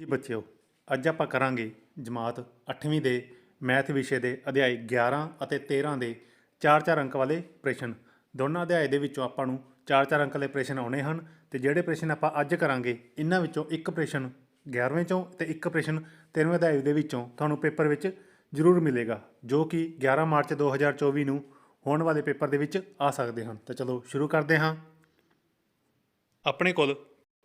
ਜੀ ਬੱਚਿਓ, ਅੱਜ ਆਪਾਂ ਕਰਾਂਗੇ ਜਮਾਤ 8ਵੀਂ ਦੇ ਮੈਥ ਵਿਸ਼ੇ ਦੇ ਅਧਿਆਇ 11 ਅਤੇ 13 ਦੇ 4-4 ਅੰਕ ਵਾਲੇ ਪ੍ਰਸ਼ਨ। ਦੋਨਾਂ ਅਧਿਆਇ ਦੇ ਵਿੱਚੋਂ ਆਪਾਂ ਨੂੰ 4-4 ਅੰਕ ਵਾਲੇ ਪ੍ਰਸ਼ਨ ਆਉਣੇ ਹਨ ਤੇ ਜਿਹੜੇ ਪ੍ਰਸ਼ਨ ਆਪਾਂ ਅੱਜ ਕਰਾਂਗੇ, ਇਹਨਾਂ ਵਿੱਚੋਂ ਇੱਕ ਪ੍ਰਸ਼ਨ 11ਵੇਂ ਚੋਂ ਤੇ ਇੱਕ ਪ੍ਰਸ਼ਨ 13ਵੇਂ ਅਧਿਆਇ ਦੇ ਵਿੱਚੋਂ ਤੁਹਾਨੂੰ ਪੇਪਰ ਵਿੱਚ ਜ਼ਰੂਰ ਮਿਲੇਗਾ, ਜੋ ਕਿ 11 ਮਾਰਚ 2024 ਨੂੰ ਹੋਣ ਵਾਲੇ ਪੇਪਰ ਦੇ ਵਿੱਚ ਆ ਸਕਦੇ ਹਨ। ਤਾਂ ਚਲੋ ਸ਼ੁਰੂ ਕਰਦੇ ਹਾਂ। ਆਪਣੇ ਕੋਲ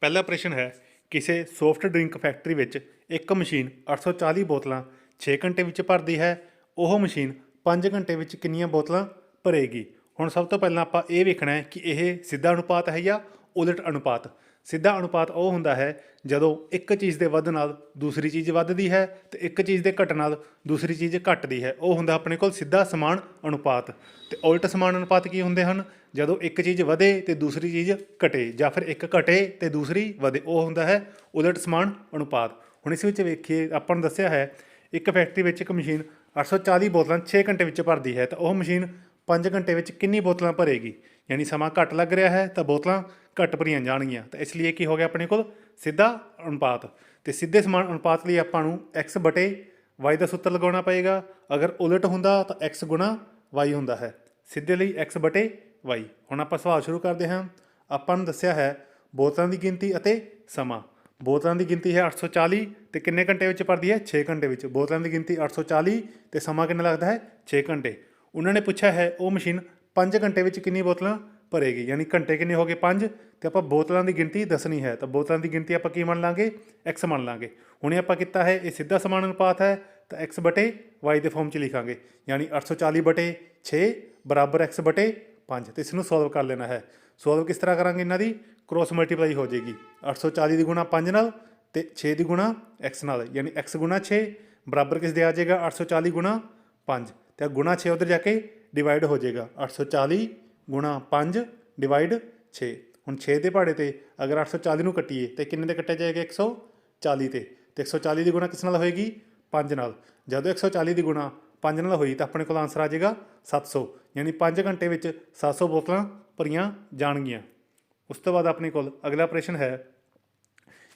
ਪਹਿਲਾ ਪ੍ਰਸ਼ਨ ਹੈ ਕਿਸੇ ਸੌਫਟ ਡਰਿੰਕ ਫੈਕਟਰੀ ਵਿੱਚ ਇੱਕ ਮਸ਼ੀਨ 840 ਬੋਤਲਾਂ 6 ਘੰਟੇ ਵਿੱਚ ਭਰਦੀ ਹੈ, ਉਹ ਮਸ਼ੀਨ 5 ਘੰਟੇ ਵਿੱਚ ਕਿੰਨੀਆਂ ਬੋਤਲਾਂ ਭਰੇਗੀ? ਹੁਣ ਸਭ ਤੋਂ ਪਹਿਲਾਂ ਆਪਾਂ ਇਹ ਵੇਖਣਾ ਹੈ ਕਿ ਇਹ ਸਿੱਧਾ ਅਨੁਪਾਤ ਹੈ ਜਾਂ ਉਲਟ ਅਨੁਪਾਤ। ਸਿੱਧਾ ਅਨੁਪਾਤ ਉਹ ਹੁੰਦਾ ਹੈ ਜਦੋਂ ਇੱਕ ਚੀਜ਼ ਦੇ ਵੱਧ ਨਾਲ ਦੂਸਰੀ ਚੀਜ਼ ਵੱਧਦੀ ਹੈ ਤੇ ਇੱਕ ਚੀਜ਼ ਦੇ ਘਟ ਨਾਲ ਦੂਸਰੀ ਚੀਜ਼ ਘਟਦੀ ਹੈ। ਉਹ ਹੁੰਦਾ ਆਪਣੇ ਕੋਲ ਸਿੱਧਾ ਸਮਾਨ ਅਨੁਪਾਤ। ਤੇ ਉਲਟ ਸਮਾਨ ਅਨੁਪਾਤ ਕੀ ਹੁੰਦੇ ਹਨ? ਜਦੋਂ ਇੱਕ ਚੀਜ਼ ਵਧੇ ਤੇ ਦੂਸਰੀ ਚੀਜ਼ ਘਟੇ ਜਾਂ ਫਿਰ ਇੱਕ ਘਟੇ ਤੇ ਦੂਸਰੀ ਵਧੇ, ਉਹ ਹੁੰਦਾ ਹੈ ਉਲਟ ਸਮਾਨ ਅਨੁਪਾਤ। ਹੁਣ ਇਸ ਵਿੱਚ ਵੇਖੀਏ, ਆਪਾਂ ਨੂੰ ਦੱਸਿਆ ਹੈ, ਇੱਕ ਫੈਕਟਰੀ ਵਿੱਚ ਇੱਕ ਮਸ਼ੀਨ 840 ਬੋਤਲਾਂ 6 ਘੰਟੇ ਵਿੱਚ ਭਰਦੀ ਹੈ, ਤਾਂ ਉਹ ਮਸ਼ੀਨ 5 ਘੰਟੇ ਵਿੱਚ ਕਿੰਨੀ ਬੋਤਲਾਂ ਭਰੇਗੀ? ਯਾਨੀ ਸਮਾਂ ਘੱਟ ਲੱਗ ਰਿਹਾ ਹੈ ਤਾਂ ਬੋਤਲਾਂ ਘੱਟ ਭਰੀਆਂ ਜਾਣਗੀਆਂ। ਤਾਂ ਇਸ ਲਈ ਕੀ ਹੋ ਗਿਆ ਆਪਣੇ ਕੋਲ? ਸਿੱਧਾ ਅਨੁਪਾਤ। ਤੇ ਸਿੱਧੇ ਸਮਾਨ ਅਨੁਪਾਤ ਲਈ ਆਪਾਂ ਨੂੰ x ਬਟੇ y ਦਾ ਸੂਤਰ ਲਗਾਉਣਾ ਪਏਗਾ। ਅਗਰ ਉਲਟ ਹੁੰਦਾ ਤਾਂ x ਗੁਣਾ y ਹੁੰਦਾ ਹੈ। ਸਿੱਧੇ ਲਈ x ਬਟੇ y ਹੁਣ ਆਪਾਂ ਸਵਾਲ ਸ਼ੁਰੂ ਕਰਦੇ ਹਾਂ। ਆਪਾਂ ਨੂੰ ਦੱਸਿਆ ਹੈ ਬੋਤਲਾਂ ਦੀ ਗਿਣਤੀ ਅਤੇ ਸਮਾਂ। ਬੋਤਲਾਂ ਦੀ ਗਿਣਤੀ ਹੈ 840 ਤੇ ਕਿੰਨੇ ਘੰਟੇ ਵਿੱਚ ਭਰਦੀ ਹੈ? 6 ਘੰਟੇ ਵਿੱਚ। ਬੋਤਲਾਂ ਦੀ ਗਿਣਤੀ 840 ਤੇ ਸਮਾਂ ਕਿੰਨਾ ਲੱਗਦਾ ਹੈ? 6 ਘੰਟੇ। ਉਹਨਾਂ ਨੇ ਪੁੱਛਿਆ ਹੈ ਉਹ ਮਸ਼ੀਨ 5 ਘੰਟੇ ਵਿੱਚ ਕਿੰਨੀ ਬੋਤਲਾਂ ਭਰੇਗੀ? ਯਾਨੀ ਘੰਟੇ ਕਿੰਨੇ ਹੋ ਗਏ? 5 ਤੇ ਆਪਾਂ ਬੋਤਲਾਂ ਦੀ ਗਿਣਤੀ ਦੱਸਣੀ ਹੈ। ਤਾਂ ਬੋਤਲਾਂ ਦੀ ਗਿਣਤੀ ਆਪਾਂ ਕੀ ਮੰਨ ਲਾਂਗੇ? X ਮੰਨ ਲਾਂਗੇ। ਹੁਣੇ ਆਪਾਂ ਕੀਤਾ ਹੈ, ਇਹ ਸਿੱਧਾ ਸਮਾਨ ਅਨੁਪਾਤ ਹੈ। ਤਾਂ x ਬਟੇ y ਦੇ ਫਾਰਮ 'ਚ ਲਿਖਾਂਗੇ। ਯਾਨੀ 840 ਬਟੇ 6 ਬਰਾਬਰ x ਬਟੇ 5 ਤੇ ਇਸ ਨੂੰ ਸੋਲਵ ਕਰ ਲੈਣਾ ਹੈ। ਸੋਲਵ ਕਿਸ ਤਰ੍ਹਾਂ ਕਰਾਂਗੇ ਇਹਨਾਂ ਦੀ? ਕ੍ਰੋਸ ਮਲਟੀਪਲਾਈ ਹੋ ਜਾਏਗੀ। 840 ਦੀ ਗੁਣਾ 5 ਨਾਲ ਤੇ 6 ਦੀ ਗੁਣਾ x ਨਾਲ। ਯਾਨੀ x ਗੁਣਾ 6 ਬਰਾਬਰ ਕਿਸ ਦੇ ਆ ਜਾਏਗਾ? 840 ਗੁਣਾ 5 ਤੇ ਗੁਣਾ 6 ਉਧਰ ਜਾ ਕੇ ਡਿਵਾਈਡ ਹੋ ਜਾਏਗਾ। 840 ਗੁਣਾ 5 ਡਿਵਾਈਡ 6 ਹੁਣ 6 ਦੇ ਪਹਾੜੇ ਤੇ ਅਗਰ 840 ਨੂੰ ਕੱਟੀਏ ਤੇ ਕਿੰਨੇ ਤੇ ਕੱਟਿਆ ਜਾਏਗਾ? 140 ਤੇ। ਤੇ 140 ਦੀ ਗੁਣਾ ਕਿਸ ਨਾਲ ਹੋਏਗੀ? 5 ਨਾਲ। ਜਦੋਂ 140 ਦੀ ਗੁਣਾ 5 ਨਾਲ ਹੋਈ ਤਾਂ ਆਪਣੇ ਕੋਲ ਆਨਸਰ ਆ ਜਾਏਗਾ 700 ਯਾਨੀ 5 ਘੰਟੇ ਵਿੱਚ 700 ਬੋਤਲਾਂ ਭਰੀਆਂ ਜਾਣਗੀਆਂ। ਉਸ ਤੋਂ ਬਾਅਦ ਆਪਣੇ ਕੋਲ ਅਗਲਾ ਪ੍ਰਸ਼ਨ ਹੈ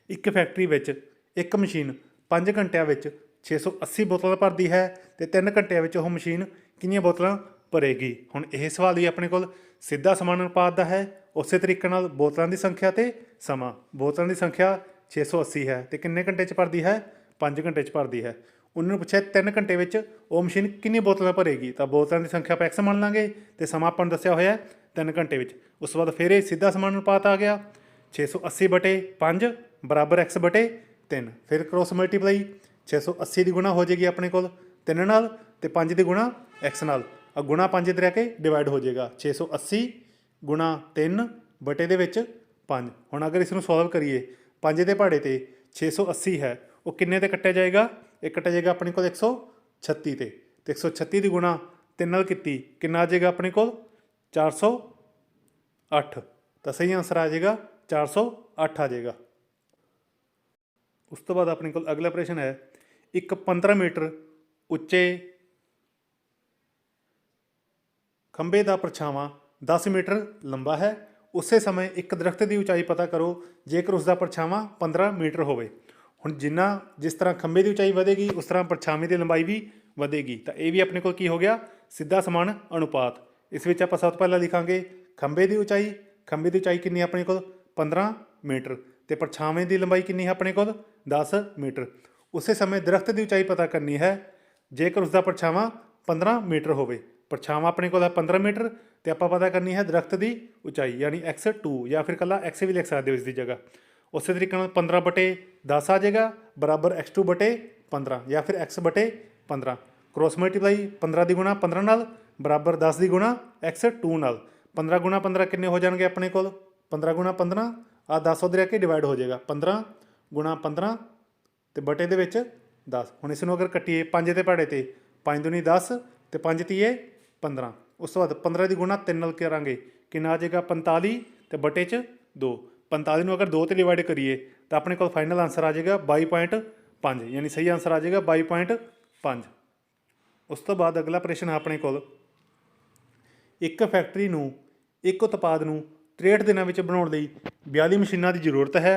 ਇੱਕ ਫੈਕਟਰੀ ਵਿੱਚ ਇੱਕ ਮਸ਼ੀਨ 5 ਘੰਟਿਆਂ ਵਿੱਚ 680 ਬੋਤਲਾਂ ਭਰਦੀ ਹੈ ਤੇ 3 ਘੰਟਿਆਂ ਵਿੱਚ ਉਹ ਮਸ਼ੀਨ ਕਿੰਨੀਆਂ ਬੋਤਲਾਂ ਭਰੇਗੀ। ਹੁਣ ਇਹ ਸਵਾਲ ਵੀ ਆਪਣੇ ਕੋਲ ਸਿੱਧਾ ਸਮਾਨ ਅਨੁਪਾਤ ਦਾ ਹੈ। ਉਸੇ ਤਰੀਕੇ ਨਾਲ ਬੋਤਲਾਂ ਦੀ ਸੰਖਿਆ ਤੇ ਸਮਾਂ। ਬੋਤਲਾਂ ਦੀ ਸੰਖਿਆ 680 ਹੈ ਤੇ ਕਿੰਨੇ ਘੰਟੇ ਚ ਭਰਦੀ ਹੈ? 5 ਘੰਟੇ ਚ ਭਰਦੀ ਹੈ। ਉਹਨਾਂ ਨੂੰ ਪੁੱਛਿਆ 3 ਘੰਟੇ ਵਿੱਚ ਉਹ ਮਸ਼ੀਨ ਕਿੰਨੀ ਬੋਤਲਾਂ ਭਰੇਗੀ? ਤਾਂ ਬੋਤਲਾਂ ਦੀ ਸੰਖਿਆ ਆਪਾਂ x ਮੰਨ ਲਾਂਗੇ ਤੇ ਸਮਾਂ ਆਪਾਂ ਨੂੰ ਦੱਸਿਆ ਹੋਇਆ ਹੈ 3 ਘੰਟੇ ਵਿੱਚ। ਉਸ ਤੋਂ ਬਾਅਦ ਫਿਰ ਇਹ ਸਿੱਧਾ ਸਮਾਨ ਅਨੁਪਾਤ ਆ ਗਿਆ। 680 ਬਟੇ 5 ਬਰਾਬਰ x ਬਟੇ 3 ਫਿਰ ਕ੍ਰੋਸ ਮਲਟੀਪਲਾਈ 680 ਦੀ ਗੁਣਾ ਹੋ ਜਾਏਗੀ ਆਪਣੇ ਕੋਲ 3 ਨਾਲ ਤੇ 5 ਦੀ ਗੁਣਾ x ਨਾਲ। ਆ ਗੁਣਾ 5 ਤੇ ਰਹਿ ਕੇ ਡਿਵਾਈਡ ਹੋ ਜਾਏਗਾ। 680 ਗੁਣਾ 3 ਬਟੇ ਦੇ ਵਿੱਚ 5 ਹੁਣ ਅਗਰ ਇਸ ਨੂੰ ਸੋਲਵ ਕਰੀਏ 5 ਦੇ ਪਹਾੜੇ ਤੇ 680 ਹੈ, ਉਹ ਕਿੰਨੇ ਤੇ ਕੱਟਿਆ ਜਾਏਗਾ? ਇਹ ਕੱਟਿਆ ਜਾਏਗਾ ਆਪਣੇ ਕੋਲ 136 ਤੇ। ਤੇ 136 ਦੀ ਗੁਣਾ 3 ਨਾਲ ਕੀਤੀ, ਕਿੰਨਾ ਆ ਜਾਏਗਾ ਆਪਣੇ ਕੋਲ? 408 ਤਾਂ ਸਹੀ ਆਨਸਰ ਆ ਜਾਏਗਾ 408 ਆ ਜਾਏਗਾ। ਉਸ ਤੋਂ ਬਾਅਦ ਆਪਣੇ ਕੋਲ ਅਗਲਾ ਪ੍ਰਸ਼ਨ ਹੈ, ਇੱਕ 15 ਮੀਟਰ ਉੱਚੇ ਖੰਭੇ ਦਾ ਪਰਛਾਵਾਂ 10 ਮੀਟਰ ਲੰਬਾ ਹੈ। ਉਸੇ ਸਮੇਂ ਇੱਕ ਦਰਖਤ ਦੀ ਉਚਾਈ ਪਤਾ ਕਰੋ, ਜੇਕਰ ਉਸ ਦਾ ਪਰਛਾਵਾਂ 15 ਮੀਟਰ ਹੋਵੇ। ਹੁਣ ਜਿੰਨਾ ਜਿਸ ਤਰ੍ਹਾਂ ਖੰਭੇ ਦੀ ਉਚਾਈ ਵਧੇਗੀ, ਉਸ ਤਰ੍ਹਾਂ ਪਰਛਾਵੇਂ ਦੀ ਲੰਬਾਈ ਵੀ ਵਧੇਗੀ। ਤਾਂ ਇਹ ਵੀ ਆਪਣੇ ਕੋਲ ਕੀ ਹੋ ਗਿਆ? ਸਿੱਧਾ ਸਮਾਨ ਅਨੁਪਾਤ। ਇਸ ਵਿੱਚ ਆਪਾਂ ਸਭ ਤੋਂ ਪਹਿਲਾਂ ਲਿਖਾਂਗੇ ਖੰਭੇ ਦੀ ਉਚਾਈ। ਖੰਭੇ ਦੀ ਉਚਾਈ ਕਿੰਨੀ ਆਪਣੇ ਕੋਲ? 15 ਮੀਟਰ। ਤੇ ਪਰਛਾਵੇਂ ਦੀ ਲੰਬਾਈ ਕਿੰਨੀ ਹੈ ਆਪਣੇ ਕੋਲ? 10 ਮੀਟਰ। ਉਸੇ ਸਮੇਂ ਦਰਖਤ ਦੀ ਉਚਾਈ ਪਤਾ ਕਰਨੀ ਹੈ। ਜੇਕਰ ਉਸ ਦਾ ਪਰਛਾਵਾਂ 15 ਮੀਟਰ ਹੋਵੇ ਪਰਛਾਵਾਂ ਆਪਣੇ ਕੋਲ ਹੈ 15 ਮੀਟਰ ਤੇ ਆਪਾਂ ਪਤਾ ਕਰਨੀ ਹੈ ਦਰਖਤ ਦੀ ਉਚਾਈ, ਯਾਨੀ x2 ਜਾਂ ਫਿਰ ਕੱਲਾ x ਵੀ ਲਿਖ ਸਕਦੇ ਹੋ ਇਸ ਦੀ ਜਗ੍ਹਾ। ਉਸੇ ਤਰੀਕੇ ਨਾਲ 15 ਬਟੇ 10 ਆ ਜਾਏਗਾ, ਬਰਾਬਰ x2 ਬਟੇ 15 ਜਾਂ ਫਿਰ x ਬਟੇ 15 ਕ੍ਰੋਸ ਮਲਟੀਪਲਾਈ 15 ਦੀ ਗੁਣਾ 15 ਨਾਲ, ਬਰਾਬਰ 10 ਦੀ ਗੁਣਾ x2 ਨਾਲ। 15 ਗੁਣਾ 15 ਕਿੰਨੇ ਹੋ ਜਾਣਗੇ ਆਪਣੇ ਕੋਲ? 15 ਗੁਣਾ 15 ਆ 10 ਉਹਦੇ ਰਹਿ ਕੇ ਡਿਵਾਈਡ ਹੋ ਜਾਏਗਾ। 15 ਗੁਣਾ 15 ਤੇ ਬਟੇ ਦੇ ਵਿੱਚ 10 ਹੁਣ ਇਸ ਨੂੰ ਅਗਰ ਕੱਟੀਏ 5 ਦੇ ਪਹਾੜੇ ਤੇ 5 ਦੁਨੀ 10 ਤੇ 5 ਤੀਏ 15 ਉਸ ਤੋਂ ਬਾਅਦ 15 ਦੀ ਗੁਣਾ 3 ਨਾਲ ਕਰਾਂਗੇ। ਕਿੰਨਾ ਆ ਜਾਏਗਾ? 45 ਤੇ ਬਟੇ 'ਚ 2 45 ਨੂੰ ਅਗਰ 2 ਤੇ ਡਿਵਾਈਡ ਕਰੀਏ, ਤਾਂ ਆਪਣੇ ਕੋਲ ਫਾਈਨਲ ਆਨਸਰ ਆ ਜਾਏਗਾ 22.5 ਯਾਨੀ ਸਹੀ ਆਨਸਰ ਆ ਜਾਏਗਾ 22.5 ਉਸ ਤੋਂ ਬਾਅਦ ਅਗਲਾ ਪ੍ਰਸ਼ਨ ਹੈ ਆਪਣੇ ਕੋਲ। ਇੱਕ ਫੈਕਟਰੀ ਨੂੰ, ਇੱਕ ਉਤਪਾਦ ਨੂੰ 63 ਦਿਨਾਂ ਵਿੱਚ ਬਣਾਉਣ ਲਈ 42 ਮਸ਼ੀਨਾਂ ਦੀ ਜ਼ਰੂਰਤ ਹੈ।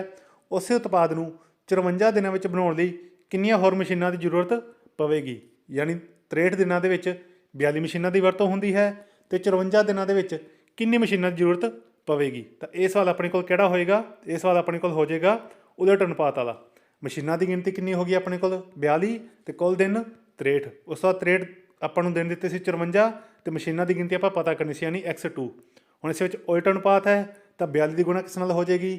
ਉਸੇ ਉਤਪਾਦ ਨੂੰ 54 ਦਿਨਾਂ ਵਿੱਚ ਬਣਾਉਣ ਲਈ ਕਿੰਨੀਆਂ ਹੋਰ ਮਸ਼ੀਨਾਂ ਦੀ ਜ਼ਰੂਰਤ ਪਵੇਗੀ? ਯਾਨੀ 63 ਦਿਨਾਂ ਦੇ ਵਿੱਚ 42 ਮਸ਼ੀਨਾਂ ਦੀ ਵਰਤੋਂ ਹੁੰਦੀ ਹੈ ਤੇ 54 ਦਿਨਾਂ ਦੇ ਵਿੱਚ ਕਿੰਨੀ ਮਸ਼ੀਨਾਂ ਦੀ ਜ਼ਰੂਰਤ ਪਵੇਗੀ? ਤਾਂ ਇਹ ਸਵਾਲ ਆਪਣੇ ਕੋਲ ਕਿਹੜਾ ਹੋਏਗਾ? ਇਹ ਸਵਾਲ ਆਪਣੇ ਕੋਲ ਹੋ ਜਾਏਗਾ ਉਲਟ ਅਨੁਪਾਤ ਵਾਲਾ। ਮਸ਼ੀਨਾਂ ਦੀ ਗਿਣਤੀ ਕਿੰਨੀ ਹੋ ਗਈ ਆਪਣੇ ਕੋਲ? 42 ਤੇ ਕੁੱਲ ਦਿਨ 63 ਉਸ ਤੋਂ ਬਾਅਦ 63 ਆਪਾਂ ਨੂੰ ਦਿਨ ਦਿੱਤੇ ਸੀ 54 ਤੇ ਮਸ਼ੀਨਾਂ ਦੀ ਗਿਣਤੀ ਆਪਾਂ ਪਤਾ ਕਰਨੀ ਸੀ, ਯਾਨੀ x2 ਹੁਣ ਇਸ ਵਿੱਚ ਉਲਟ ਅਨੁਪਾਤ ਹੈ, ਤਾਂ 42 ਦੀ ਗੁਣਾ ਕਿਸ ਨਾਲ ਹੋ ਜਾਏਗੀ?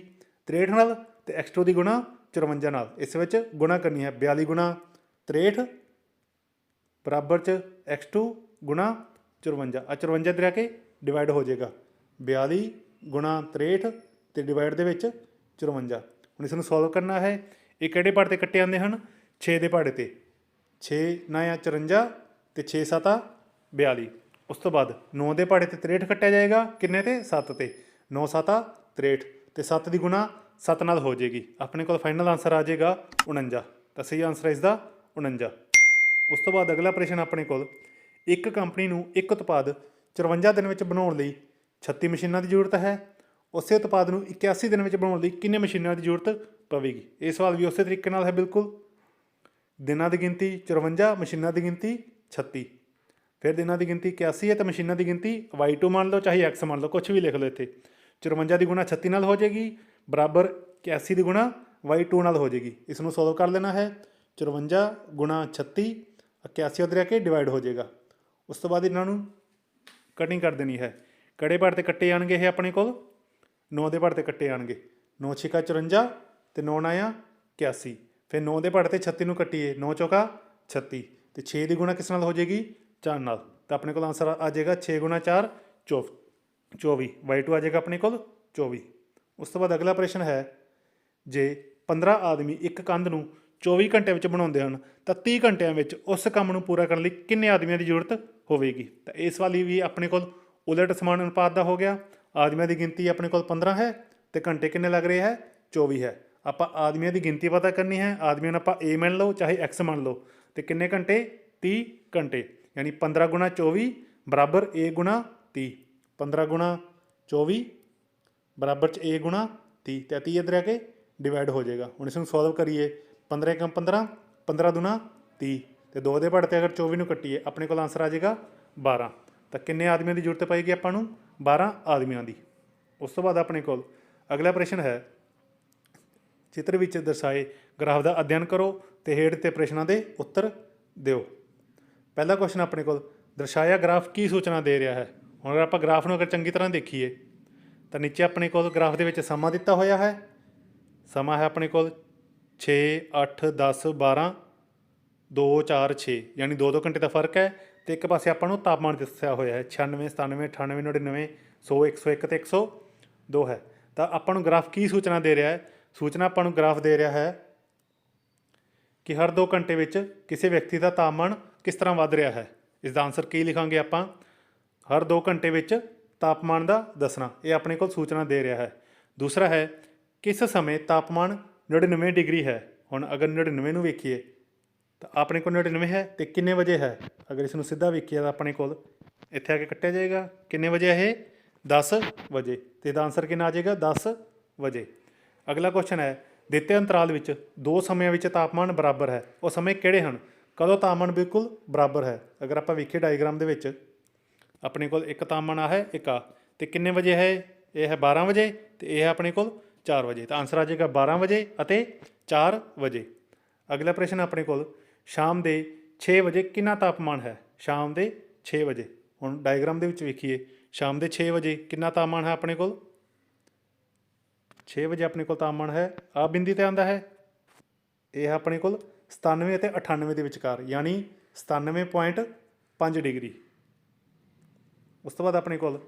63 ਨਾਲ ਤੇ x2 ਦੀ ਗੁਣਾ 54 ਨਾਲ। ਇਸ ਵਿੱਚ ਗੁਣਾ ਕਰਨੀ ਹੈ 42 ਗੁਣਾ 63 ਬਰਾਬਰ ਚ x2 ਗੁਣਾ 54 ਆ 54 'ਤੇ ਰਹਿ ਕੇ ਡਿਵਾਈਡ ਹੋ ਜਾਏਗਾ। 42 ਗੁਣਾ 63 ਤੇ ਡਿਵਾਈਡ ਦੇ ਵਿੱਚ 54 ਹੁਣ ਇਸ ਨੂੰ ਸੋਲਵ ਕਰਨਾ ਹੈ। ਇਹ ਕਿਹੜੇ ਪਾੜੇ ਤੇ ਕੱਟੇ ਜਾਂਦੇ ਹਨ? 6 ਦੇ ਪਾੜੇ ਤੇ। 6 9 ਆ 54 ਤੇ 6 7 ਆ 42 ਉਸ ਤੋਂ ਬਾਅਦ 9 ਦੇ ਪਾੜੇ ਤੇ 63 ਕੱਟਿਆ ਜਾਏਗਾ। ਕਿੰਨੇ ਤੇ? 7 ਤੇ। 9 7 ਆ 63 ਤੇ 7 ਦੀ ਗੁਣਾ 7 ਨਾਲ ਹੋ ਜਾਏਗੀ। ਆਪਣੇ ਕੋਲ ਫਾਈਨਲ ਆਨਸਰ ਆ ਜਾਏਗਾ 49 ਤਾਂ ਸਹੀ ਆਨਸਰ ਹੈ ਇਸ ਦਾ 49 ਉਸ ਤੋਂ ਬਾਅਦ ਅਗਲਾ ਪ੍ਰਸ਼ਨ ਆਪਣੇ ਕੋਲ ਇੱਕ ਕੰਪਨੀ ਨੂੰ ਇੱਕ ਉਤਪਾਦ 54 ਦਿਨ ਵਿੱਚ ਬਣਾਉਣ ਲਈ 36 ਮਸ਼ੀਨਾਂ ਦੀ ਜ਼ਰੂਰਤ ਹੈ। ਉਸੇ ਉਤਪਾਦ ਨੂੰ 81 ਦਿਨ ਵਿੱਚ ਬਣਾਉਣ ਲਈ ਕਿੰਨੇ ਮਸ਼ੀਨਾਂ ਦੀ ਜ਼ਰੂਰਤ ਪਵੇਗੀ? ਇਹ ਸਵਾਲ ਵੀ ਉਸੇ ਤਰੀਕੇ ਨਾਲ ਹੈ, ਬਿਲਕੁਲ। ਦਿਨਾਂ ਦੀ ਗਿਣਤੀ 54 ਮਸ਼ੀਨਾਂ ਦੀ ਗਿਣਤੀ 36 ਫਿਰ ਦਿਨਾਂ ਦੀ ਗਿਣਤੀ 81 ਹੈ ਤੇ ਮਸ਼ੀਨਾਂ ਦੀ ਗਿਣਤੀ y2 ਮੰਨ ਲਓ ਚਾਹੇ x ਮੰਨ ਲਓ ਕੁਝ ਵੀ ਲਿਖ ਲਓ ਇੱਥੇ। 54 ਦੀ ਗੁਣਾ 36 ਨਾਲ ਹੋ ਜਾਏਗੀ, ਬਰਾਬਰ 81 ਦੀ ਗੁਣਾ y2 ਨਾਲ ਹੋ ਜਾਏਗੀ। ਇਸ ਨੂੰ ਸੋਲਵ ਕਰ ਲੈਣਾ ਹੈ। 54 ਗੁਣਾ 36 81 ਉਧਰ ਆ ਕੇ ਡਿਵਾਈਡ ਹੋ ਜਾਏਗਾ। ਉਸ ਤੋਂ ਬਾਅਦ ਇਹਨਾਂ ਨੂੰ ਕਟਿੰਗ ਕਰ ਦੇਣੀ ਹੈ। ਕੜੇ ਪਾੜ ਤੇ ਕੱਟੇ ਜਾਣਗੇ ਇਹ ਆਪਣੇ ਕੋਲ। 9 ਦੇ ਪਾੜ ਤੇ ਕੱਟੇ ਜਾਣਗੇ। 9 ਛਿਕਾ 54 ਤੇ 9 ਆਇਆ 81 ਫਿਰ 9 ਦੇ ਪਾੜ ਤੇ 36 ਨੂੰ ਕੱਟੀਏ। 9 ਚੌਕਾ 36 ਤੇ 6 ਦੀ ਗੁਣਾ ਕਿਸ ਨਾਲ ਹੋ ਜਾਏਗੀ? 4 ਨਾਲ। ਤਾਂ ਆਪਣੇ ਕੋਲ ਆਨਸਰ ਆ ਜਾਏਗਾ 6 ਗੁਣਾ 4 24 y2 ਆ ਜਾਏਗਾ ਆਪਣੇ ਕੋਲ 24 ਉਸ ਤੋਂ ਬਾਅਦ ਅਗਲਾ ਪ੍ਰਸ਼ਨ ਹੈ, ਜੇ 15 ਆਦਮੀ ਇੱਕ ਕੰਧ ਨੂੰ 24 ਘੰਟਿਆਂ ਵਿੱਚ ਬਣਾਉਂਦੇ ਹਨ, ਤਾਂ 30 ਘੰਟਿਆਂ ਵਿੱਚ ਉਸ ਕੰਮ ਨੂੰ ਪੂਰਾ ਕਰਨ ਲਈ ਕਿੰਨੇ ਆਦਮੀਆਂ ਦੀ ਜ਼ਰੂਰਤ? ਹੋਵੇਗੀ। ਤਾਂ ਇਸ ਵਾਲੀ ਵੀ ਆਪਣੇ ਕੋਲ ਉਲਟ ਸਮਾਨ ਅਨੁਪਾਤ ਦਾ ਹੋ ਗਿਆ। ਆਦਮੀਆਂ ਦੀ ਗਿਣਤੀ ਆਪਣੇ ਕੋਲ 15 ਹੈ ਤੇ ਘੰਟੇ ਕਿੰਨੇ ਲੱਗ ਰਹੇ ਹੈ? 24 ਹੈ। ਆਪਾਂ ਆਦਮੀਆਂ ਦੀ ਗਿਣਤੀ ਪਤਾ ਕਰਨੀ ਹੈ। ਆਦਮੀਆਂ ਨੂੰ ਆਪਾਂ a ਮੰਨ ਲਓ, ਚਾਹੇ x ਮੰਨ ਲਓ। ਤੇ ਕਿੰਨੇ ਘੰਟੇ? 30 ਘੰਟੇ। ਯਾਨੀ 15 ਗੁਣਾ 24 ਬਰਾਬਰ a ਗੁਣਾ 30 15 ਗੁਣਾ 24 ਬਰਾਬਰ ਚ a ਗੁਣਾ 30 ਤੇ 30 ਇੱਧਰ ਆ ਕੇ ਡਿਵਾਈਡ ਹੋ ਜਾਏਗਾ। ਹੁਣ ਇਸ ਨੂੰ ਸੋਲਵ ਕਰੀਏ। 15 ਕਮ 15 15 ਦੁਨਾ 30 ਤੇ 2 ਦੇ ਪੜ ਤੇ ਅਗਰ 24 ਨੂੰ ਕੱਟੀਏ, ਆਪਣੇ ਕੋਲ ਆਨਸਰ ਆ ਜਾਏਗਾ 12 ਤਾਂ ਕਿੰਨੇ ਆਦਮੀਆਂ ਦੀ ਜ਼ਰੂਰਤ ਪਏਗੀ ਆਪਾਂ ਨੂੰ? 12 ਆਦਮੀਆਂ ਦੀ। ਉਸ ਤੋਂ ਬਾਅਦ ਆਪਣੇ ਕੋਲ ਅਗਲਾ ਪ੍ਰਸ਼ਨ ਹੈ, ਚਿੱਤਰ ਵਿੱਚ ਦਰਸਾਏ ਗ੍ਰਾਫ ਦਾ ਅਧਿਐਨ ਕਰੋ ਤੇ ਹੇਠ ਤੇ ਪ੍ਰਸ਼ਨਾਂ ਦੇ ਉੱਤਰ ਦਿਓ। ਪਹਿਲਾ ਕੁਐਸਚਨ ਆਪਣੇ ਕੋਲ, ਦਰਸਾਇਆ ਗ੍ਰਾਫ ਕੀ ਸੂਚਨਾ ਦੇ ਰਿਹਾ ਹੈ? ਹੁਣ ਆਪਾਂ ਗ੍ਰਾਫ ਨੂੰ ਅਗਰ ਚੰਗੀ ਤਰ੍ਹਾਂ ਦੇਖੀਏ, ਤਾਂ ਨੀਚੇ ਆਪਣੇ ਕੋਲ ਗ੍ਰਾਫ ਦੇ ਵਿੱਚ ਸਮਾਂ ਦਿੱਤਾ ਹੋਇਆ ਹੈ। ਸਮਾਂ ਹੈ ਆਪਣੇ ਕੋਲ 6 8 10 12 2 4 6 ਯਾਨੀ 2-2 ਘੰਟੇ ਦਾ ਫ਼ਰਕ ਹੈ ਤੇ ਇੱਕ ਪਾਸੇ ਆਪਾਂ ਨੂੰ ਤਾਪਮਾਨ ਦੱਸਿਆ ਹੋਇਆ ਹੈ 96 97 98 99 100 101 ਤੇ 102 ਹੈ। ਤਾਂ ਆਪਾਂ ਨੂੰ ਗ੍ਰਾਫ ਕੀ ਸੂਚਨਾ ਦੇ ਰਿਹਾ ਹੈ? ਸੂਚਨਾ ਆਪਾਂ ਨੂੰ ਗ੍ਰਾਫ ਦੇ ਰਿਹਾ ਹੈ ਕਿ ਹਰ 2 ਘੰਟੇ ਵਿੱਚ ਕਿਸੇ ਵਿਅਕਤੀ ਦਾ ਤਾਪਮਾਨ ਕਿਸ ਤਰ੍ਹਾਂ ਵੱਧ ਰਿਹਾ ਹੈ। ਇਸ ਦਾ ਆਨਸਰ ਕੀ ਲਿਖਾਂਗੇ ਆਪਾਂ? ਹਰ 2 ਘੰਟੇ ਵਿੱਚ ਤਾਪਮਾਨ ਦਾ ਦੱਸਣਾ, ਇਹ ਆਪਣੇ ਕੋਲ ਸੂਚਨਾ ਦੇ ਰਿਹਾ ਹੈ। ਦੂਸਰਾ ਹੈ, ਕਿਸ ਸਮੇਂ ਤਾਪਮਾਨ 99 ਡਿਗਰੀ ਹੈ? ਹੁਣ ਅਗਰ 99 ਨੂੰ ਵੇਖੀਏ ਤਾਂ ਆਪਣੇ ਕੋਲ 99 ਹੈ ਤੇ ਕਿੰਨੇ ਵਜੇ ਹੈ? ਅਗਰ ਇਸ ਨੂੰ ਸਿੱਧਾ ਵੇਖੀਏ ਤਾਂ ਆਪਣੇ ਕੋਲ ਇੱਥੇ ਆ ਕੇ ਕੱਟਿਆ ਜਾਏਗਾ। ਕਿੰਨੇ ਵਜੇ ਹੈ ਇਹ? 10 ਵਜੇ। ਤੇ ਇਹਦਾ ਆਨਸਰ ਕਿੰਨਾ ਆ ਜਾਏਗਾ? 10 ਵਜੇ। ਅਗਲਾ ਕੁਐਸਚਨ ਹੈ, ਦਿੱਤੇ ਅੰਤਰਾਲ ਵਿੱਚ ਦੋ ਸਮਿਆਂ ਵਿੱਚ ਤਾਪਮਾਨ ਬਰਾਬਰ ਹੈ। ਉਹ ਸਮੇਂ ਕਿਹੜੇ ਹਨ? ਕਦੋਂ ਤਾਪਮਾਨ ਬਿਲਕੁਲ ਬਰਾਬਰ ਹੈ? ਅਗਰ ਆਪਾਂ ਵੇਖੀਏ ਡਾਇਗਰਾਮ ਦੇ ਵਿੱਚ, ਆਪਣੇ ਕੋਲ ਇੱਕ ਤਾਪਮਾਨ ਆ ਹੈ, ਇੱਕ ਆ। ਤੇ ਕਿੰਨੇ ਵਜੇ ਹੈ ਇਹ? ਹੈ 12 ਵਜੇ ਤੇ ਇਹ ਹੈ ਆਪਣੇ ਕੋਲ 4 ਵਜੇ। ਤਾਂ ਆਨਸਰ ਆ ਜਾਏਗਾ 12 ਵਜੇ ਅਤੇ 4 ਵਜੇ। ਅਗਲਾ ਪ੍ਰਸ਼ਨ ਆਪਣੇ ਕੋਲ ਸ਼ਾਮ ਦੇ 6 ਵਜੇ ਕਿੰਨਾ ਤਾਪਮਾਨ ਹੈ? ਸ਼ਾਮ ਦੇ 6 ਵਜੇ। ਹੁਣ ਡਾਇਗਰਾਮ ਦੇ ਵਿੱਚ ਵੇਖੀਏ। ਸ਼ਾਮ ਦੇ 6 ਵਜੇ ਕਿੰਨਾ ਤਾਪਮਾਨ ਹੈ ਆਪਣੇ ਕੋਲ? 6 ਵਜੇ ਆਪਣੇ ਕੋਲ ਤਾਪਮਾਨ ਹੈ। ਆ ਬਿੰਦੀ ਤੇ ਆਂਦਾ ਹੈ। ਇਹ ਹੈ ਆਪਣੇ ਕੋਲ 97 ਅਤੇ 98 ਦੇ ਵਿਚਕਾਰ, ਯਾਨੀ 97.5 ਡਿਗਰੀ। ਉਸ ਤੋਂ ਬਾਅਦ ਆਪਣੇ ਕੋਲ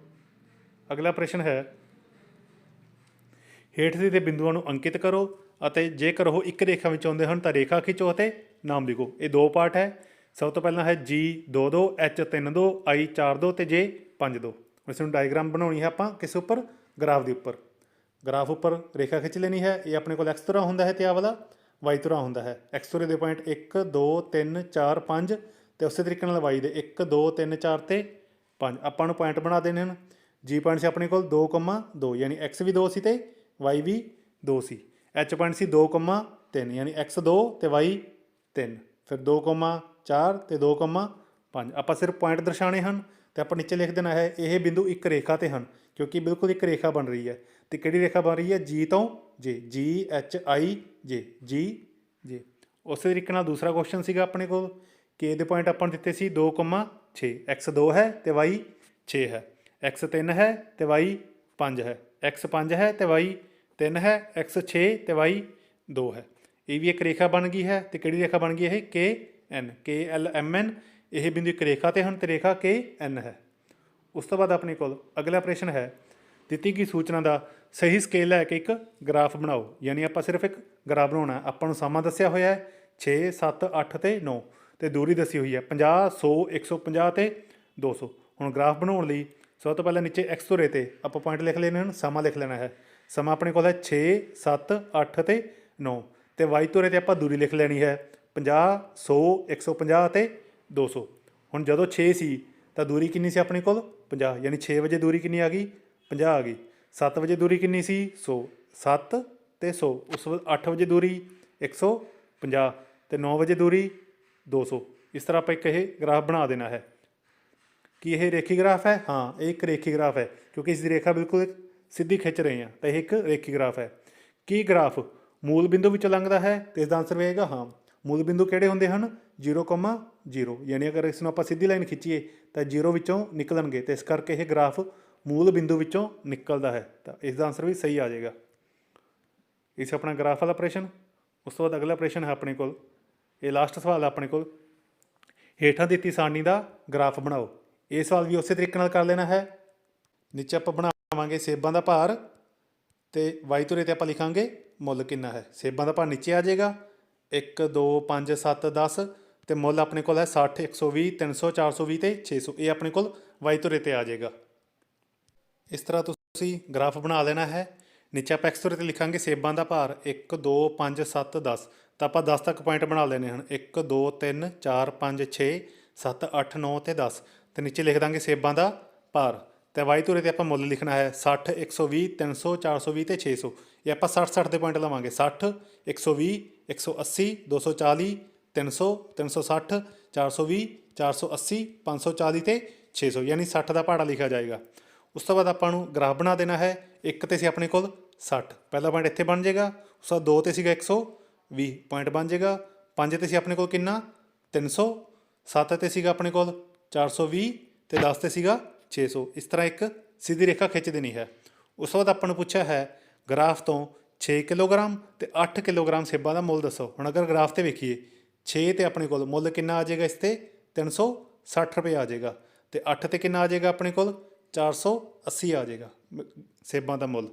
ਅਗਲਾ ਪ੍ਰਸ਼ਨ ਹੈ, ਹੇਠ ਦੇ ਬਿੰਦੂਆਂ ਨੂੰ ਅੰਕਿਤ ਕਰੋ ਅਤੇ ਜੇਕਰ ਉਹ ਇੱਕ ਰੇਖਾ ਵਿੱਚ ਆਉਂਦੇ ਹਨ ਤਾਂ ਰੇਖਾ ਖਿੱਚੋ ਅਤੇ ਨਾਮ ਲਿਖੋ। ਇਹ ਦੋ ਪਾਰਟ ਹੈ। ਸਭ ਤੋਂ ਪਹਿਲਾਂ ਹੈ G 22 H 32 I 42 ਤੇ J 52 ਇਸ ਨੂੰ ਡਾਇਗ੍ਰਾਮ ਬਣਾਉਣੀ ਹੈ ਆਪਾਂ ਕਿਸ ਉੱਪਰ? ਗ੍ਰਾਫ ਦੇ ਉੱਪਰ। ਗ੍ਰਾਫ ਉੱਪਰ ਰੇਖਾ ਖਿੱਚ ਲੈਣੀ ਹੈ। ਇਹ ਆਪਣੇ ਕੋਲ x ਤੁਰਾ ਹੁੰਦਾ ਹੈ ਤੇ ਆ ਵਾਲਾ y ਤੁਰਾ ਹੁੰਦਾ ਹੈ। X ਤੁਰੇ ਦੇ ਪੁਆਇੰਟ 1 2 3 4 5 ਤੇ ਉਸੇ ਤਰੀਕੇ ਨਾਲ y ਦੇ 1 2 3 4 ਤੇ 5 ਆਪਾਂ ਨੂੰ ਪੁਆਇੰਟ ਬਣਾ ਦੇਣੇ ਹਨ। G ਪੁਆਇੰਟ ਸੀ ਆਪਣੇ ਕੋਲ 2, 2 ਯਾਨੀ x ਵੀ 2 ਸੀ ਤੇ y ਵੀ 2 ਸੀ। H ਪੁਆਇੰਟ ਸੀ 2, 3 ਯਾਨੀ x2 ਤੇ y 3 ਫਿਰ 2,4 ਤੇ 2,5 ਆਪਾਂ ਸਿਰਫ ਪੁਆਇੰਟ ਦਰਸਾਣੇ ਹਨ ਤੇ ਆਪਾਂ ਨੀਚੇ ਲਿਖ ਦੇਣਾ ਹੈ ਇਹ ਬਿੰਦੂ ਇੱਕ ਰੇਖਾ ਤੇ ਹਨ ਕਿਉਂਕਿ ਬਿਲਕੁਲ ਇੱਕ ਰੇਖਾ ਬਣ ਰਹੀ ਹੈ। ਤੇ ਕਿਹੜੀ ਰੇਖਾ ਬਣ ਰਹੀ ਹੈ? ਜੀ ਤੋਂ ਜੇ ਜੀ H ਆਈ ਜੇ ਜੀ ਜੇ ਉਸੇ ਤਰੀਕੇ ਨਾਲ ਦੂਸਰਾ ਕੁਐਸਚਨ ਸੀਗਾ ਆਪਣੇ ਕੋਲ K ਦੇ ਪੁਆਇੰਟ ਆਪਾਂ ਨੂੰ ਦਿੱਤੇ ਸੀ 2,6 x 2 ਹੈ ਤੇ y 6 ਹੈ। X 3 ਹੈ ਤੇ y 5 ਹੈ। X 5 ਹੈ ਤੇ y 3 ਹੈ। X 6 ਤੇ y 2 ਹੈ। ਇਹ ਵੀ ਇੱਕ ਰੇਖਾ ਬਣ ਗਈ ਹੈ ਤੇ ਕਿਹੜੀ ਰੇਖਾ ਬਣ ਗਈ ਇਹ? ਕੇ N ਕੇ L M N, ਇਹ ਬਿੰਦੂ ਇੱਕ ਰੇਖਾ ਤੇ ਹਨ ਤੇ ਰੇਖਾ ਕੇ N ਹੈ। ਉਸ ਤੋਂ ਬਾਅਦ ਆਪਣੇ ਕੋਲ ਅਗਲਾ ਪ੍ਰਸ਼ਨ ਹੈ, ਦਿੱਤੀ ਗਈ ਸੂਚਨਾ ਦਾ ਸਹੀ ਸਕੇਲ ਲੈ ਕੇ ਇੱਕ ਗ੍ਰਾਫ ਬਣਾਓ, ਯਾਨੀ ਆਪਾਂ ਸਿਰਫ ਇੱਕ ਗ੍ਰਾਫ ਬਣਾਉਣਾ ਆਪਾਂ ਨੂੰ ਸਮਾਂ ਦੱਸਿਆ ਹੋਇਆ ਹੈ 6 7 8 ਤੇ 9 ਤੇ ਦੂਰੀ ਦੱਸੀ ਹੋਈ ਹੈ 50 100 150 ਤੇ 200 ਹੁਣ ਗ੍ਰਾਫ ਬਣਾਉਣ ਲਈ ਸਭ ਤੋਂ ਪਹਿਲਾਂ ਨੀਚੇ x ਧੁਰੇ ਤੇ ਆਪਾਂ ਪੁਆਇੰਟ ਲਿਖ ਲੈਣੇ ਹਨ, ਸਮਾਂ ਲਿਖ ਲੈਣਾ ਹੈ। ਸਮਾਂ ਆਪਣੇ ਕੋਲ ਹੈ 6 7 8 ਤੇ 9 ਤੇ y ਧੁਰੇ ਤੇ ਆਪਾਂ ਦੂਰੀ ਲਿਖ ਲੈਣੀ ਹੈ 50 100 150 ਤੇ 200 ਹੁਣ ਜਦੋਂ 6 ਸੀ, ਤਾਂ ਦੂਰੀ ਕਿੰਨੀ ਸੀ ਆਪਣੇ ਕੋਲ? 50 ਯਾਨੀ 6 ਵਜੇ ਦੂਰੀ ਕਿੰਨੀ ਆ ਗਈ? 50 ਆ ਗਈ। 7 ਵਜੇ ਦੂਰੀ ਕਿੰਨੀ ਸੀ? 100 7 ਤੇ 100 ਉਸ ਵਕਤ 8 ਵਜੇ ਦੂਰੀ 150 ਤੇ 9 ਵਜੇ ਦੂਰੀ 200 ਇਸ ਤਰ੍ਹਾਂ ਆਪਾਂ ਇੱਕ ਇਹ ਗ੍ਰਾਫ ਬਣਾ ਦੇਣਾ ਹੈ। ਕੀ ਇਹ ਰੇਖੀ ਗ੍ਰਾਫ ਹੈ? ਹਾਂ, ਇਹ ਇੱਕ ਰੇਖੀ ਗ੍ਰਾਫ ਹੈ, ਕਿਉਂਕਿ ਇਸ ਦੀ ਰੇਖਾ ਬਿਲਕੁਲ ਸਿੱਧੀ ਖਿੱਚ ਰਹੇ ਹਾਂ, ਤਾਂ ਇਹ ਇੱਕ ਰੇਖੀ ਗ੍ਰਾਫ ਹੈ। ਕੀ ਗ੍ਰਾਫ? ਮੂਲ ਬਿੰਦੂ ਵਿੱਚੋਂ ਲੰਘਦਾ ਹੈ ਤੇ ਇਸ ਦਾ ਆਨਸਰ ਹੋਏਗਾ ਹਾਂ। ਮੂਲ ਬਿੰਦੂ ਕਿਹੜੇ ਹੁੰਦੇ ਹਨ? 0,0 ਯਾਨੀ ਅਗਰ ਇਸ ਨੂੰ ਆਪਾਂ ਸਿੱਧੀ ਲਾਈਨ ਖਿੱਚੀਏ ਤਾਂ 0 ਵਿੱਚੋਂ ਨਿਕਲਣਗੇ ਤੇ ਇਸ ਕਰਕੇ ਇਹ ਗ੍ਰਾਫ ਮੂਲ ਬਿੰਦੂ ਵਿੱਚੋਂ ਨਿਕਲਦਾ ਹੈ। ਤਾਂ ਇਸ ਦਾ ਆਨਸਰ ਵੀ ਸਹੀ ਆ ਜਾਏਗਾ। ਇਸ ਆਪਣਾ ਗ੍ਰਾਫ ਵਾਲਾ ਪ੍ਰਸ਼ਨ ਉਸ ਤੋਂ ਬਾਅਦ ਅਗਲਾ ਪ੍ਰਸ਼ਨ ਹੈ ਆਪਣੇ ਕੋਲ। ਇਹ ਲਾਸਟ ਸਵਾਲ ਹੈ ਆਪਣੇ ਕੋਲ। ਹੇਠਾਂ ਦਿੱਤੀ ਸਾਰਣੀ ਦਾ ਗ੍ਰਾਫ ਬਣਾਓ। ਇਹ ਸਵਾਲ ਵੀ ਉਸੇ ਤਰੀਕੇ ਨਾਲ ਕਰ ਲੈਣਾ ਹੈ। ਨੀਚੇ ਆਪਾਂ ਬਣਾਵਾਂਗੇ ਸੇਬਾਂ ਦਾ ਭਾਰ। ਤੇ y ਧੁਰੇ ਤੇ ਆਪਾਂ ਲਿਖਾਂਗੇ, ਮੁੱਲ ਕਿੰਨਾ ਹੈ? ਸੇਬਾਂ ਦਾ ਭਾਰ ਨੀਚੇ ਆ ਜਾਏਗਾ। 1 2 5 7 10 ਤੇ ਮੁੱਲ ਆਪਣੇ ਕੋਲ ਹੈ 60 120 300 420 ਤੇ 600 ਇਹ ਆਪਣੇ ਕੋਲ y ਧੁਰੇ ਤੇ ਆ ਜਾਏਗਾ। ਇਸ ਤਰ੍ਹਾਂ ਤੁਸੀਂ ਗ੍ਰਾਫ ਬਣਾ ਲੈਣਾ ਹੈ। ਨੀਚੇ ਆਪਾਂ x ਧੁਰੇ ਤੇ ਲਿਖਾਂਗੇ ਸੇਬਾਂ ਦਾ ਭਾਰ। 1 2 5 7 10 ਤਾਂ ਆਪਾਂ 10 ਤੱਕ ਪੁਆਇੰਟ ਬਣਾ ਲੈਣੇ ਹਨ 1 2 3 4 5 6 7 8 9 ਤੇ 10 ਤੇ ਨੀਚੇ ਲਿਖ ਦਾਂਗੇ ਸੇਬਾਂ ਦਾ ਭਾਰ। ਤੇ y ਧੁਰੇ ਤੇ ਆਪਾਂ ਮੁੱਲ ਲਿਖਣਾ ਹੈ 60 120 300 420 ਤੇ 600 ਇਹ ਆਪਾਂ 60 60 ਦੇ ਪੁਆਇੰਟ ਲਵਾਂਗੇ। 60 120 180 240 300 360 420 480 540 ਤੇ 600 ਯਾਨੀ 60 ਦਾ ਪਹਾੜਾ ਲਿਖਿਆ ਜਾਏਗਾ। ਉਸ ਤੋਂ ਬਾਅਦ ਆਪਾਂ ਨੂੰ ਗ੍ਰਾਫ ਬਣਾ ਦੇਣਾ ਹੈ। ਇੱਕ ਤੇ ਸੀ ਆਪਣੇ ਕੋਲ 60 ਪਹਿਲਾ ਪੁਆਇੰਟ ਇੱਥੇ ਬਣ ਜਾਏਗਾ। ਉਸ ਤੋਂ ਬਾਅਦ ਦੋ ਤੇ ਸੀਗਾ 120 ਪੁਆਇੰਟ ਬਣ ਜਾਏਗਾ। ਪੰਜ ਤੇ ਸੀ ਆਪਣੇ ਕੋਲ ਕਿੰਨਾ? 300 7 ਤੇ ਸੀਗਾ ਆਪਣੇ ਕੋਲ 420 ਤੇ 10 ਤੇ ਸੀਗਾ 600 ਇਸ ਤਰ੍ਹਾਂ ਇੱਕ ਸਿੱਧੀ ਰੇਖਾ ਖਿੱਚ ਦੇਣੀ ਹੈ। ਉਸ ਤੋਂ ਬਾਅਦ ਆਪਾਂ ਨੂੰ ਪੁੱਛਿਆ ਹੈ, ਗ੍ਰਾਫ ਤੋਂ 6 ਕਿਲੋਗ੍ਰਾਮ ਤੇ 8 ਕਿਲੋਗ੍ਰਾਮ ਸੇਬਾਂ ਦਾ ਮੁੱਲ ਦੱਸੋ। ਹੁਣ ਅਗਰ ਗ੍ਰਾਫ ਤੇ ਵੇਖੀਏ 6 ਤੇ ਆਪਣੇ ਕੋਲ ਮੁੱਲ ਕਿੰਨਾ ਆ ਜਾਏਗਾ ਇਸ ਤੇ? 360 ਰੁਪਏ ਆ ਜਾਏਗਾ। ਤੇ 8 ਤੇ ਕਿੰਨਾ ਆ ਜਾਏਗਾ ਆਪਣੇ ਕੋਲ? 480 ਆ ਜਾਏਗਾ ਸੇਬਾਂ ਦਾ ਮੁੱਲ।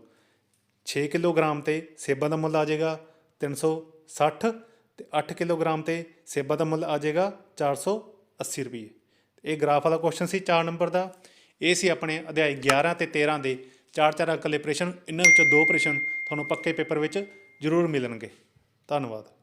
6 ਕਿਲੋਗ੍ਰਾਮ ਤੇ ਸੇਬਾਂ ਦਾ ਮੁੱਲ ਆ ਜਾਏਗਾ 360 ਤੇ 8 ਕਿਲੋਗ੍ਰਾਮ ਤੇ ਸੇਬਾਂ ਦਾ ਮੁੱਲ ਆ ਜਾਏਗਾ 480 ਰੁਪਏ। ਇਹ ਗ੍ਰਾਫ ਵਾਲਾ ਕੁਐਸਚਨ ਸੀ 4 ਨੰਬਰ ਦਾ। ਇਹ ਸੀ ਆਪਣੇ ਅਧਿਆਇ 11 ਤੇ 13 ਦੇ ਚਾਰ ਚਾਰ ਅੰਕ ਪ੍ਰਸ਼ਨ, ਇਹਨਾਂ ਵਿੱਚੋਂ ਦੋ ਪ੍ਰਸ਼ਨ ਤੁਹਾਨੂੰ ਪੱਕੇ ਪੇਪਰ ਵਿੱਚ ਜ਼ਰੂਰ ਮਿਲਣਗੇ। ਧੰਨਵਾਦ।